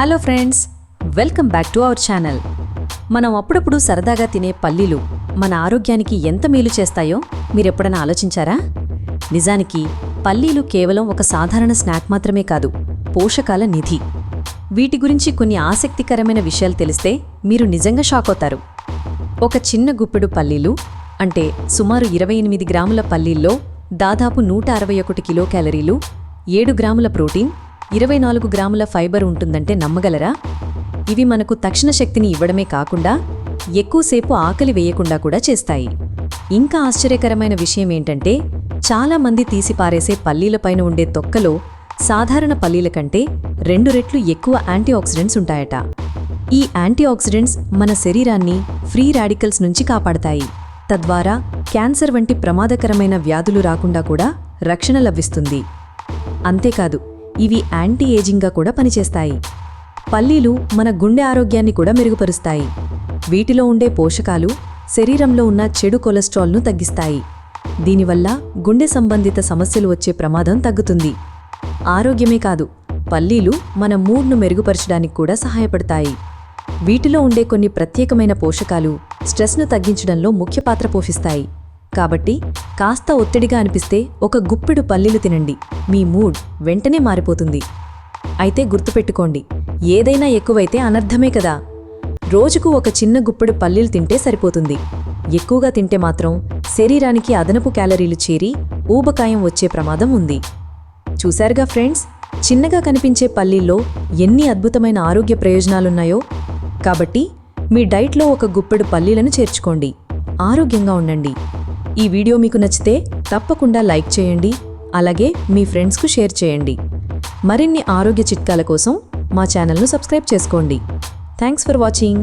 Hello friends welcome back to our channel మనం అప్పుడప్పుడు సరదాగా తినే పల్లీలు మన ఆరోగ్యానికి ఎంత మేలు చేస్తాయో మీరెప్పుడైనా ఆలోచించారా? నిజానికి పల్లీలు కేవలం ఒక సాధారణ స్నాక్ మాత్రమే కాదు పోషకాల నిధి. వీటి గురించి కొన్ని ఆసక్తికరమైన విషయాలు తెలిస్తే మీరు నిజంగా షాక్ అవుతారు. ఒక చిన్న గుప్పెడు పల్లీలు అంటే సుమారు ఇరవై ఎనిమిది గ్రాముల పల్లీల్లో దాదాపు నూట అరవై ఒకటి కిలో క్యాలరీలు ఏడు గ్రాముల ప్రోటీన్ ఇరవై నాలుగు గ్రాముల ఫైబర్ ఉంటుందంటే నమ్మగలరా? ఇవి మనకు తక్షణ శక్తిని ఇవ్వడమే కాకుండా ఎక్కువసేపు ఆకలి వేయకుండా కూడా చేస్తాయి. ఇంకా ఆశ్చర్యకరమైన విషయం ఏంటంటే చాలామంది తీసిపారేసే పల్లీలపైన ఉండే తొక్కలో సాధారణ పల్లీల కంటే రెండు రెట్లు ఎక్కువ యాంటీఆక్సిడెంట్స్ ఉంటాయట. ఈ యాంటీఆక్సిడెంట్స్ మన శరీరాన్ని ఫ్రీ రాడికల్స్ నుంచి కాపాడతాయి. తద్వారా క్యాన్సర్ వంటి ప్రమాదకరమైన వ్యాధులు రాకుండా కూడా రక్షణ లభిస్తుంది. అంతేకాదు ఇవి యాంటీ ఏజింగ్గా కూడా పనిచేస్తాయి. పల్లీలు మన గుండె ఆరోగ్యాన్ని కూడా మెరుగుపరుస్తాయి. వీటిలో ఉండే పోషకాలు శరీరంలో ఉన్న చెడు కొలెస్ట్రాల్ను తగ్గిస్తాయి. దీనివల్ల గుండె సంబంధిత సమస్యలు వచ్చే ప్రమాదం తగ్గుతుంది. ఆరోగ్యమే కాదు పల్లీలు మన మూడ్ను మెరుగుపరచడానికి కూడా సహాయపడతాయి. వీటిలో ఉండే కొన్ని ప్రత్యేకమైన పోషకాలు స్ట్రెస్ను తగ్గించడంలో ముఖ్య పాత్ర పోషిస్తాయి. కాబట్టి కాస్త ఒత్తిడిగా అనిపిస్తే ఒక గుప్పెడు పల్లీలు తినండి. మీ మూడ్ వెంటనే మారిపోతుంది. అయితే గుర్తుపెట్టుకోండి ఏదైనా ఎక్కువైతే అనర్థమే కదా. రోజుకు ఒక చిన్న గుప్పెడు పల్లీలు తింటే సరిపోతుంది. ఎక్కువగా తింటే మాత్రం శరీరానికి అదనపు క్యాలరీలు చేరి ఊబకాయం వచ్చే ప్రమాదం ఉంది. చూశారుగా ఫ్రెండ్స్? చిన్నగా కనిపించే పల్లీల్లో ఎన్ని అద్భుతమైన ఆరోగ్య ప్రయోజనాలున్నాయో? కాబట్టి మీ డైట్లో ఒక గుప్పెడు పల్లీలను చేర్చుకోండి. ఆరోగ్యంగా ఉండండి. ఈ వీడియో మీకు నచ్చితే తప్పకుండా లైక్ చేయండి అలాగే మీ ఫ్రెండ్స్కు షేర్ చేయండి. మరిన్ని ఆరోగ్య చిట్కాల కోసం మా ఛానల్ను సబ్స్క్రైబ్ చేసుకోండి. Thanks for watching.